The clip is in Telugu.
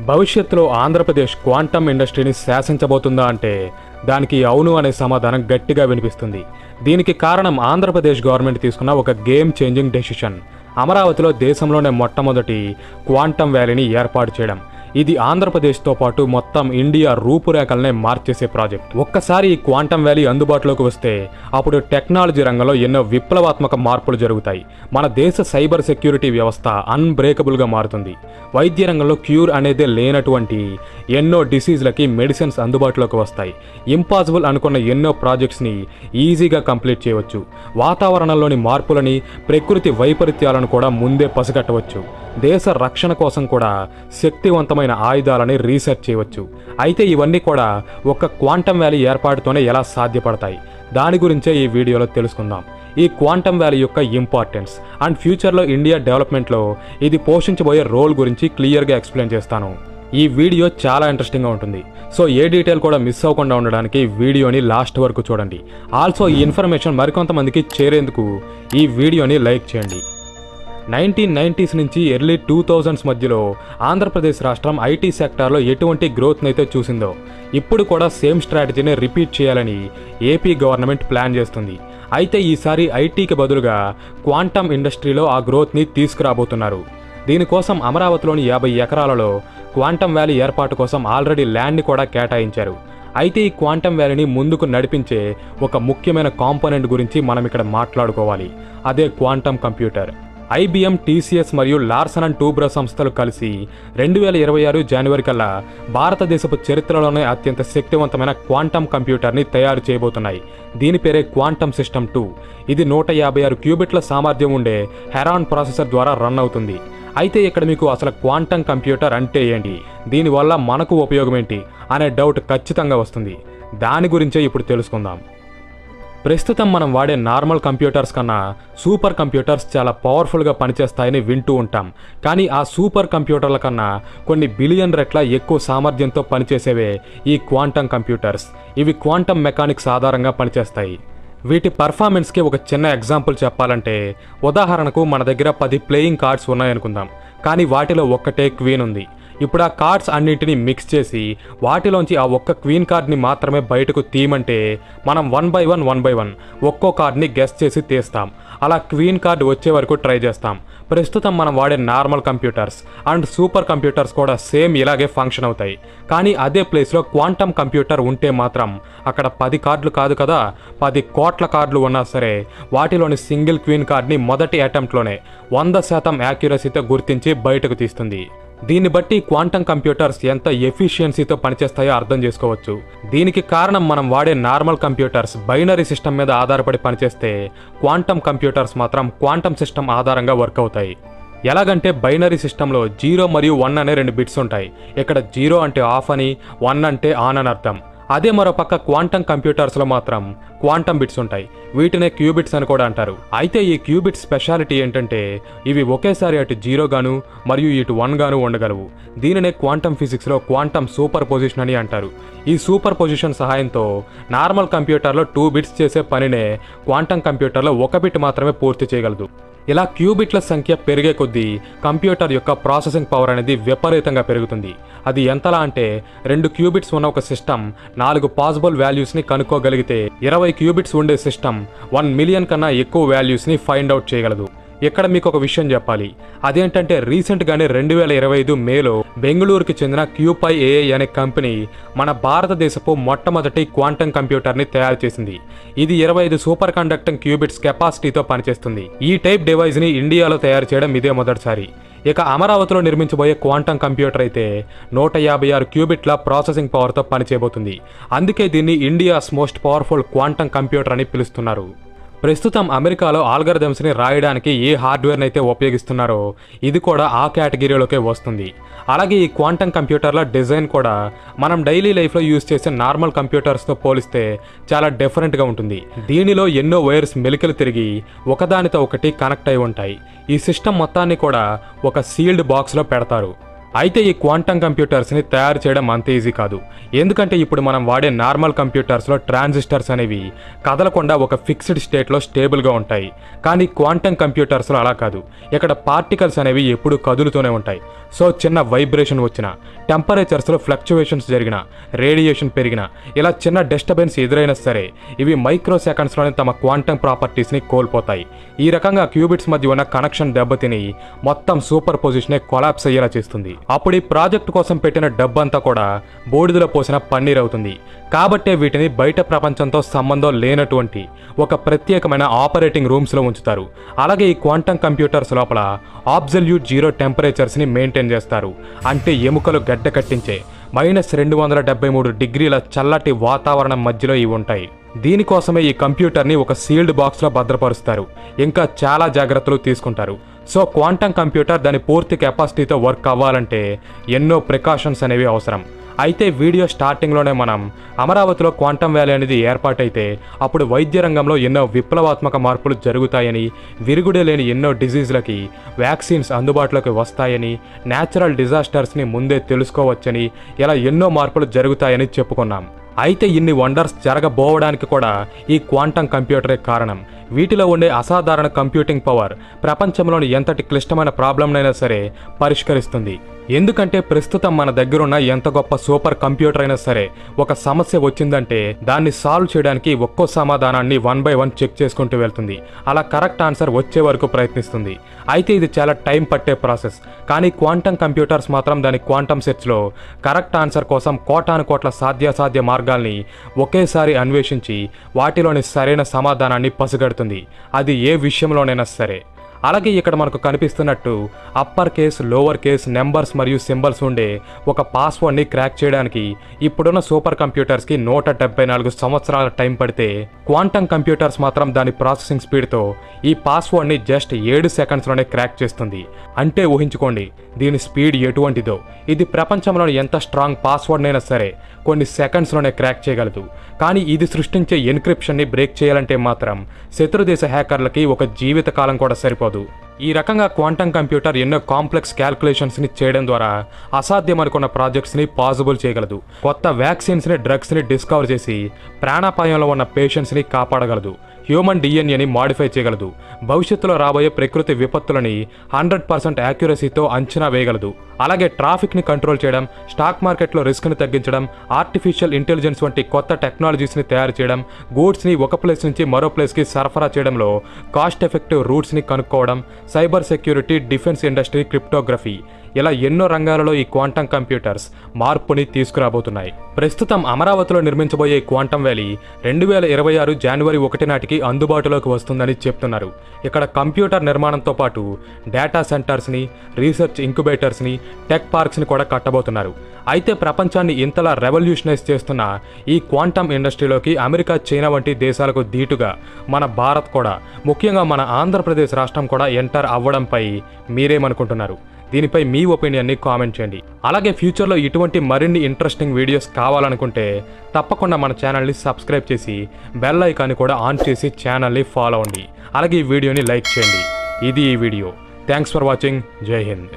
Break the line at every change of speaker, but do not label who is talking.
భవిష్యత్తులో ఆంధ్రప్రదేశ్ క్వాంటమ్ ఇండస్ట్రీని శాసించబోతుందా అంటే దానికి అవును అనే సమాధానం గట్టిగా వినిపిస్తుంది. దీనికి కారణం ఆంధ్రప్రదేశ్ గవర్నమెంట్ తీసుకున్న ఒక గేమ్ చేంజింగ్ డెసిషన్. అమరావతిలో దేశంలోనే మొట్టమొదటి క్వాంటమ్ వ్యాలీని ఏర్పాటు చేయడం. ఇది ఆంధ్రప్రదేశ్తో పాటు మొత్తం ఇండియా రూపురేఖలనే మార్చేసే ప్రాజెక్ట్. ఒక్కసారి ఈ క్వాంటమ్ వ్యాలీ అందుబాటులోకి వస్తే అప్పుడు టెక్నాలజీ రంగంలో ఎన్నో విప్లవాత్మక మార్పులు జరుగుతాయి. మన దేశ సైబర్ సెక్యూరిటీ వ్యవస్థ అన్బ్రేకబుల్గా మారుతుంది. వైద్య రంగంలో క్యూర్ అనేదే లేనటువంటి ఎన్నో డిసీజ్లకి మెడిసిన్స్ అందుబాటులోకి వస్తాయి. ఇంపాసిబుల్ అనుకున్న ఎన్నో ప్రాజెక్ట్స్ని ఈజీగా కంప్లీట్ చేయవచ్చు. వాతావరణంలోని మార్పులని ప్రకృతి వైపరీత్యాలను కూడా ముందే పసిగట్టవచ్చు. దేశ రక్షణ కోసం కూడా శక్తివంతమైన ఆయుధాలని రీసెర్చ్ చేయవచ్చు. అయితే ఇవన్నీ కూడా ఒక క్వాంటమ్ వ్యాలీ ఏర్పాటుతోనే ఎలా సాధ్యపడతాయి? దాని గురించే ఈ వీడియోలో తెలుసుకుందాం. ఈ క్వాంటమ్ వ్యాలీ యొక్క ఇంపార్టెన్స్ అండ్ ఫ్యూచర్లో ఇండియా డెవలప్మెంట్లో ఇది పోషించబోయే రోల్ గురించి క్లియర్గా ఎక్స్ప్లెయిన్ చేస్తాను. ఈ వీడియో చాలా ఇంట్రెస్టింగ్గా ఉంటుంది. సో ఏ డీటెయిల్ కూడా మిస్ అవ్వకుండా ఉండడానికి వీడియోని లాస్ట్ వరకు చూడండి. ఆల్సో ఈ ఇన్ఫర్మేషన్ మరికొంతమందికి చేరేందుకు ఈ వీడియోని లైక్ చేయండి. నైన్టీన్ నైంటీస్ నుంచి ఎర్లీ టూ థౌజండ్స్ మధ్యలో ఆంధ్రప్రదేశ్ రాష్ట్రం ఐటీ సెక్టార్లో ఎటువంటి గ్రోత్ని అయితే చూసిందో ఇప్పుడు కూడా సేమ్ స్ట్రాటజీని రిపీట్ చేయాలని ఏపీ గవర్నమెంట్ ప్లాన్ చేస్తుంది. అయితే ఈసారి ఐటీకి బదులుగా క్వాంటమ్ ఇండస్ట్రీలో ఆ గ్రోత్ని తీసుకురాబోతున్నారు. దీనికోసం అమరావతిలోని యాభై ఎకరాలలో క్వాంటమ్ వ్యాలీ ఏర్పాటు కోసం ఆల్రెడీ ల్యాండ్ని కూడా కేటాయించారు. అయితే ఈ క్వాంటమ్ వ్యాలీని ముందుకు నడిపించే ఒక ముఖ్యమైన కాంపోనెంట్ గురించి మనం ఇక్కడ మాట్లాడుకోవాలి. అదే క్వాంటమ్ కంప్యూటర్ ఐబిఎం టీసీఎస్ మరియు లార్సన్ అండ్ టూబ్రో సంస్థలు కలిసి రెండు వేల ఇరవై ఆరు జనవరి కల్లా భారతదేశపు చరిత్రలోనే అత్యంత శక్తివంతమైన క్వాంటమ్ కంప్యూటర్ని తయారు చేయబోతున్నాయి. దీని పేరే క్వాంటమ్ సిస్టమ్ టూ. ఇది నూట యాభై ఆరు క్యూబిట్ల సామర్థ్యం ఉండే హెరాన్ ప్రాసెసర్ ద్వారా రన్ అవుతుంది. అయితే ఇక్కడ మీకు అసలు క్వాంటమ్ కంప్యూటర్ అంటే ఏంటి? దీనివల్ల మనకు ఉపయోగం ఏంటి అనే డౌట్ ఖచ్చితంగా వస్తుంది. దాని గురించే ఇప్పుడు తెలుసుకుందాం. ప్రస్తుతం మనం వాడే నార్మల్ కంప్యూటర్స్ కన్నా సూపర్ కంప్యూటర్స్ చాలా పవర్ఫుల్గా పనిచేస్తాయని వింటూ ఉంటాం. కానీ ఆ సూపర్ కంప్యూటర్ల కన్నా కొన్ని బిలియన్ రెట్ల ఎక్కువ సామర్థ్యంతో పనిచేసేవే ఈ క్వాంటమ్ కంప్యూటర్స్. ఇవి క్వాంటమ్ మెకానిక్స్ ఆధారంగా పనిచేస్తాయి. వీటి పర్ఫార్మెన్స్కి ఒక చిన్న ఎగ్జాంపుల్ చెప్పాలంటే ఉదాహరణకు మన దగ్గర పది ప్లేయింగ్ కార్డ్స్ ఉన్నాయనుకుందాం. కానీ వాటిలో ఒక్కటే క్వీన్ ఉంది. ఇప్పుడు ఆ కార్డ్స్ అన్నింటినీ మిక్స్ చేసి వాటిలోంచి ఆ ఒక్క క్వీన్ కార్డ్ని మాత్రమే బయటకు తీయమంటే మనం one by one one by one ఒక్కో కార్డ్ని గెస్ చేసి తీస్తాం. అలా క్వీన్ కార్డ్ వచ్చే వరకు ట్రై చేస్తాం. ప్రస్తుతం మనం వాడే normal computers and super computers కూడా సేమ్ ఇలాగే ఫంక్షన్ అవుతాయి. కానీ అదే ప్లేస్లో క్వాంటమ్ కంప్యూటర్ ఉంటే మాత్రం అక్కడ పది కార్డులు కాదు కదా పది కోట్ల కార్డులు ఉన్నా సరే వాటిలోని సింగిల్ క్వీన్ కార్డ్ని మొదటి అటెంప్ట్లోనే వంద శాతం యాక్యురసీతో గుర్తించి బయటకు తీస్తుంది. దీన్ని బట్టి క్వాంటమ్ కంప్యూటర్స్ ఎంత ఎఫిషియన్సీతో పనిచేస్తాయో అర్థం చేసుకోవచ్చు. దీనికి కారణం మనం వాడే నార్మల్ కంప్యూటర్స్ బైనరీ సిస్టమ్ మీద ఆధారపడి పనిచేస్తే క్వాంటమ్ కంప్యూటర్స్ మాత్రం క్వాంటమ్ సిస్టమ్ ఆధారంగా వర్క్ అవుతాయి. ఎలాగంటే బైనరీ సిస్టంలో జీరో మరియు వన్ అనే రెండు బిట్స్ ఉంటాయి. ఇక్కడ జీరో అంటే ఆఫ్ అని వన్ అంటే ఆన్ అని అర్థం. అదే మరోపక్క క్వాంటమ్ కంప్యూటర్స్లో మాత్రం క్వాంటమ్ బిట్స్ ఉంటాయి. వీటినే క్యూబిట్స్ అని కూడా అంటారు. అయితే ఈ క్యూబిట్ స్పెషాలిటీ ఏంటంటే ఇవి ఒకేసారి అటు జీరో గాను మరియు ఇటు వన్ గాను ఉండగలవు. దీనినే క్వాంటమ్ ఫిజిక్స్లో క్వాంటమ్ సూపర్ పొజిషన్ అని అంటారు. ఈ సూపర్ పొజిషన్ సహాయంతో నార్మల్ కంప్యూటర్లో టూ బిట్స్ చేసే పనినే క్వాంటమ్ కంప్యూటర్లో ఒక బిట్ మాత్రమే పూర్తి చేయగలదు. ఇలా క్యూబిట్ల సంఖ్య పెరిగే కొద్దీ కంప్యూటర్ యొక్క ప్రాసెసింగ్ పవర్ అనేది విపరీతంగా పెరుగుతుంది. అది ఎంతలా అంటే రెండు క్యూబిట్స్ ఉన్న ఒక సిస్టమ్ నాలుగు పాసిబుల్ వాల్యూస్ని కనుక్కోగలిగితే ఇరవై క్యూబిట్స్ ఉండే సిస్టమ్ వన్ మిలియన్ కన్నా ఎక్కువ వాల్యూస్ని ఫైండ్ అవుట్ చేయగలదు. ఇక్కడ మీకు ఒక విషయం చెప్పాలి. అదేంటంటే రీసెంట్గానే రెండు వేల ఇరవై ఐదు మేలో బెంగళూరుకి చెందిన క్యూపై ఏఐ అనే కంపెనీ మన భారతదేశపు మొట్టమొదటి క్వాంటమ్ కంప్యూటర్ని తయారు చేసింది. ఇది ఇరవై ఐదు సూపర్ కండక్టింగ్ క్యూబిట్స్ కెపాసిటీతో పనిచేస్తుంది. ఈ టైప్ డివైస్ని ఇండియాలో తయారు చేయడం ఇదే మొదటిసారి. ఇక అమరావతిలో నిర్మించబోయే క్వాంటమ్ కంప్యూటర్ అయితే నూట యాభై ఆరు క్యూబిట్ల ప్రాసెసింగ్ పవర్తో పనిచేయబోతుంది. అందుకే దీన్ని India's most powerful quantum computer అని పిలుస్తున్నారు. ప్రస్తుతం అమెరికాలో ఆల్గరిథమ్స్ని రాయడానికి ఏ హార్డ్వేర్ని అయితే ఉపయోగిస్తున్నారో ఇది కూడా ఆ కేటగిరీలోకే వస్తుంది. అలాగే ఈ క్వాంటమ్ కంప్యూటర్ల డిజైన్ కూడా మనం డైలీ లైఫ్లో యూజ్ చేసే నార్మల్ కంప్యూటర్స్తో పోలిస్తే చాలా డిఫరెంట్గా ఉంటుంది. దీనిలో ఎన్నో వైర్స్ మెలికలు తిరిగి ఒకదానితో ఒకటి కనెక్ట్ అయి ఉంటాయి. ఈ సిస్టమ్ మొత్తాన్ని కూడా ఒక సీల్డ్ బాక్స్లో పెడతారు. అయితే ఈ క్వాంటమ్ కంప్యూటర్స్ని తయారు చేయడం అంత ఈజీ కాదు. ఎందుకంటే ఇప్పుడు మనం వాడే నార్మల్ కంప్యూటర్స్లో ట్రాన్సిస్టర్స్ అనేవి కదలకుండా ఒక ఫిక్స్డ్ స్టేట్లో స్టేబుల్గా ఉంటాయి. కానీ క్వాంటమ్ కంప్యూటర్స్లో అలా కాదు. ఇక్కడ పార్టికల్స్ అనేవి ఎప్పుడూ కదులుతూనే ఉంటాయి. సో చిన్న వైబ్రేషన్ వచ్చిన టెంపరేచర్స్లో ఫ్లక్చువేషన్స్ జరిగిన రేడియేషన్ పెరిగిన ఇలా చిన్న డిస్టర్బెన్స్ ఎదురైనా సరే ఇవి మైక్రో సెకండ్స్లోనే తమ క్వాంటమ్ ప్రాపర్టీస్ని కోల్పోతాయి. ఈ రకంగా క్యూబిట్స్ మధ్య ఉన్న కనెక్షన్ దెబ్బతిని మొత్తం సూపర్ పొజిషనే కొలాప్స్ అయ్యేలా చేస్తుంది. అప్పుడు ఈ ప్రాజెక్ట్ కోసం పెట్టిన డబ్బంతా కూడా బూడిదలో పోసిన పన్నీర్ అవుతుంది కాబట్టే వీటిని బయట ప్రపంచంతో సంబంధం లేనటువంటి ఒక ప్రత్యేకమైన ఆపరేటింగ్ రూమ్స్లో ఉంచుతారు. అలాగే ఈ క్వాంటమ్ కంప్యూటర్స్ లోపల ఆబ్జల్యూట్ జీరో టెంపరేచర్స్ని మెయింటైన్ చేస్తారు. అంటే ఎముకలు గడ్డ కట్టించే మైనస్ రెండు వందల డెబ్బై మూడు డిగ్రీల చల్లటి వాతావరణం మధ్యలో ఇవి ఉంటాయి. దీనికోసమే ఈ కంప్యూటర్ని ఒక సీల్డ్ బాక్స్లో భద్రపరుస్తారు. ఇంకా చాలా జాగ్రత్తలు తీసుకుంటారు. సో క్వాంటమ్ కంప్యూటర్ దాని పూర్తి కెపాసిటీతో వర్క్ అవ్వాలంటే ఎన్నో ప్రికాషన్స్ అనేవి అవసరం. అయితే వీడియో స్టార్టింగ్లోనే మనం అమరావతిలో క్వాంటమ్ వ్యాలీ అనేది ఏర్పాటైతే అప్పుడు వైద్య రంగంలో ఎన్నో విప్లవాత్మక మార్పులు జరుగుతాయని విరుగుడే లేని ఎన్నో డిజీజ్లకి వ్యాక్సిన్స్ అందుబాటులోకి వస్తాయని న్యాచురల్ డిజాస్టర్స్ని ముందే తెలుసుకోవచ్చని ఇలా ఎన్నో మార్పులు జరుగుతాయని చెప్పుకున్నాం. అయితే ఇన్ని వండర్స్ జరగబోవడానికి కూడా ఈ క్వాంటమ్ కంప్యూటరే కారణం. వీటిలో ఉండే అసాధారణ కంప్యూటింగ్ పవర్ ప్రపంచంలోని ఎంతటి క్లిష్టమైన ప్రాబ్లంనైనా సరే పరిష్కరిస్తుంది. ఎందుకంటే ప్రస్తుతం మన దగ్గరున్న ఎంత గొప్ప సూపర్ కంప్యూటర్ అయినా సరే ఒక సమస్య వచ్చిందంటే దాన్ని సాల్వ్ చేయడానికి ఒక్కో సమాధానాన్ని వన్ బై వన్ చెక్ చేసుకుంటూ వెళ్తుంది. అలా కరెక్ట్ ఆన్సర్ వచ్చే వరకు ప్రయత్నిస్తుంది. అయితే ఇది చాలా టైం పట్టే ప్రాసెస్ కానీ క్వాంటమ్ కంప్యూటర్స్ మాత్రం దాని క్వాంటమ్ సెర్చ్లో కరెక్ట్ ఆన్సర్ కోసం కోటాను కోట్ల సాధ్యాసాధ్య మార్గాల్ని ఒకేసారి అన్వేషించి వాటిలోని సరైన సమాధానాన్ని పసిగడుతుంది. అది ఏ విషయంలోనైనా సరే. అలాగే ఇక్కడ మనకు కనిపిస్తున్నట్టు upper case lower case numbers మరియు సింబల్స్ ఉండే ఒక పాస్వర్డ్ని క్రాక్ చేయడానికి ఇప్పుడున్న సూపర్ కంప్యూటర్స్కి నూట డెబ్బై నాలుగు సంవత్సరాల టైం పడితే క్వాంటమ్ కంప్యూటర్స్ మాత్రం దాని ప్రాసెసింగ్ స్పీడ్తో ఈ పాస్వర్డ్ని జస్ట్ ఏడు సెకండ్స్లోనే క్రాక్ చేస్తుంది. అంటే ఊహించుకోండి దీని స్పీడ్ ఎటువంటిదో. ఇది ప్రపంచంలోని ఎంత స్ట్రాంగ్ పాస్వర్డ్నైనా సరే కొన్ని సెకండ్స్లోనే క్రాక్ చేయగలదు. కానీ ఇది సృష్టించే ఎన్క్రిప్షన్ని బ్రేక్ చేయాలంటే మాత్రం శత్రుదేశ హ్యాకర్లకి ఒక జీవితకాలం కూడా సరిపోదు. ఈ రకంగా క్వాంటమ్ కంప్యూటర్ ఎన్నో కాంప్లెక్స్ క్యాల్కులేషన్స్ని చేయడం ద్వారా అసాధ్యం అనుకున్న ప్రాజెక్ట్స్ని పాసిబుల్ చేయగలదు. కొత్త వ్యాక్సిన్స్ని డ్రగ్స్ని డిస్కవర్ చేసి ప్రాణాపాయంలో ఉన్న పేషెంట్స్ని కాపాడగలదు. హ్యూమన్ డిఎన్ఏని మాడిఫై చేయగలదు. భవిష్యత్తులో రాబోయే ప్రకృతి విపత్తులని హండ్రెడ్ పర్సెంట్ యాక్యురసీతో అంచనా వేయగలదు. అలాగే ట్రాఫిక్ని కంట్రోల్ చేయడం స్టాక్ మార్కెట్లో రిస్క్ని తగ్గించడం ఆర్టిఫిషియల్ ఇంటెలిజెన్స్ వంటి కొత్త టెక్నాలజీస్ని తయారు చేయడం గూడ్స్ని ఒక ప్లేస్ నుంచి మరో ప్లేస్కి సరఫరా చేయడంలో కాస్ట్ ఎఫెక్టివ్ రూట్స్ని కనుక్కోవడం cyber security defence industry cryptography. ఇలా ఎన్నో రంగాలలో ఈ క్వాంటం కంప్యూటర్స్ మార్పుని తీసుకురాబోతున్నాయి. ప్రస్తుతం అమరావతిలో నిర్మించబోయే క్వాంటం వ్యాలీ రెండు వేల ఇరవై ఆరు జనవరి ఒకటి నాటికి అందుబాటులోకి వస్తుందని చెప్తున్నారు. ఇక్కడ కంప్యూటర్ నిర్మాణంతో పాటు డేటా సెంటర్స్ని రీసెర్చ్ ఇంక్యుబేటర్స్ని టెక్ పార్క్స్ని కూడా కట్టబోతున్నారు. అయితే ప్రపంచాన్ని ఇంతలా రెవల్యూషనైజ్ చేస్తున్న ఈ క్వాంటమ్ ఇండస్ట్రీలోకి అమెరికా చైనా వంటి దేశాలకు ధీటుగా మన భారత్ కూడా ముఖ్యంగా మన ఆంధ్రప్రదేశ్ రాష్ట్రం కూడా ఎంటర్ అవ్వడంపై మీరేమనుకుంటున్నారు? దీనిపై మీ ఒపీనియన్ని కామెంట్ చేయండి. అలాగే ఫ్యూచర్లో ఇటువంటి మరిన్ని ఇంట్రెస్టింగ్ వీడియోస్ కావాలనుకుంటే తప్పకుండా మన ఛానల్ని సబ్స్క్రైబ్ చేసి బెల్ ఐకాన్ని కూడా ఆన్ చేసి ఛానల్ని ఫాలో అవ్వండి. అలాగే ఈ వీడియోని లైక్ చేయండి. ఇది ఈ వీడియో. Thanks for watching. జై హింద్.